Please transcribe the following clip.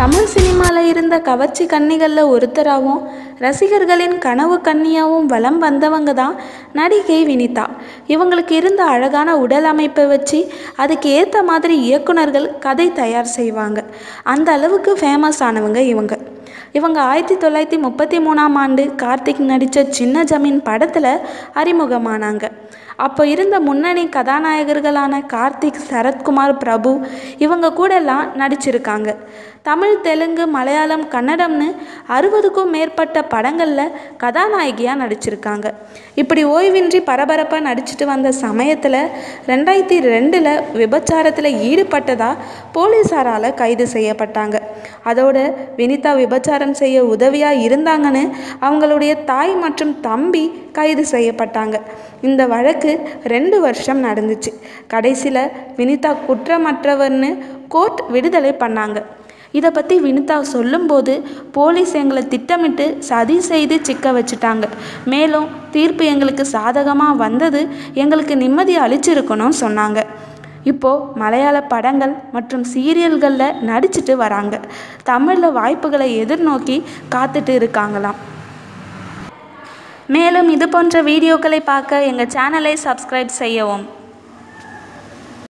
தமிழ் சினிமாவில் இருந்த கவர்ச்சி கன்னிகளில் ஒருத்தராகவும் ரசிகர்களின் கனவு கன்னியாகவும் வலம் வந்தவங்க தான் நடிகை வினிதா. இவங்களுக்கு இருந்த அழகான உடல் அமைப்பை வச்சு அதுக்கு ஏற்ற மாதிரி இயக்குனர்கள் கதை தயார் செய்வாங்க. அந்த அளவுக்கு ஃபேமஸ் ஆனவங்க இவங்க. இவங்க ஆயிரத்தி தொள்ளாயிரத்தி முப்பத்தி மூணாம் ஆண்டு கார்த்திக் நடித்த சின்ன ஜமீன் படத்தில் அறிமுகமானாங்க. அப்போ இருந்த முன்னணி கதாநாயகர்களான கார்த்திக் சரத்குமார் பிரபு இவங்க கூடலாம் நடிச்சிருக்காங்க. தமிழ் தெலுங்கு மலையாளம் கன்னடம்னு அறுபதுக்கும் மேற்பட்ட படங்களில் கதாநாயகியாக நடிச்சிருக்காங்க. இப்படி ஓய்வின்றி பரபரப்பாக நடிச்சிட்டு வந்த சமயத்தில் ரெண்டாயிரத்தி ரெண்டில் விபச்சாரத்தில் ஈடுபட்டதாக போலீஸாரால் கைது செய்யப்பட்டாங்க. அதோட வினிதா விபச்சாரம் செய்ய உதவியாக இருந்தாங்கன்னு அவங்களுடைய தாய் மற்றும் தம்பி கைது செய்யப்பட்டாங்க. இந்த வழக்கு ரெண்டு வருஷம் நடந்துச்சு. கடைசியில் வினிதா குற்றமற்றவர்னு கோர்ட் விடுதலை பண்ணாங்க. இதை பற்றி வினிதா சொல்லும்போது போலீஸ் எங்களை திட்டமிட்டு சதி செய்து சிக்க வச்சுட்டாங்க. மேலும் தீர்ப்பு எங்களுக்கு சாதகமாக வந்தது எங்களுக்கு நிம்மதி அளிச்சிருக்கணும்னு சொன்னாங்க. இப்போது மலையாள படங்கள் மற்றும் சீரியல்களில் நடிச்சிட்டு வராங்க. தமிழில் வாய்ப்புகளை எதிர்நோக்கி காத்துட்டு இருக்காங்களாம். மேலும் இது போன்ற வீடியோக்களை பார்க்க எங்கள் சேனலை சப்ஸ்கிரைப் செய்யவும்.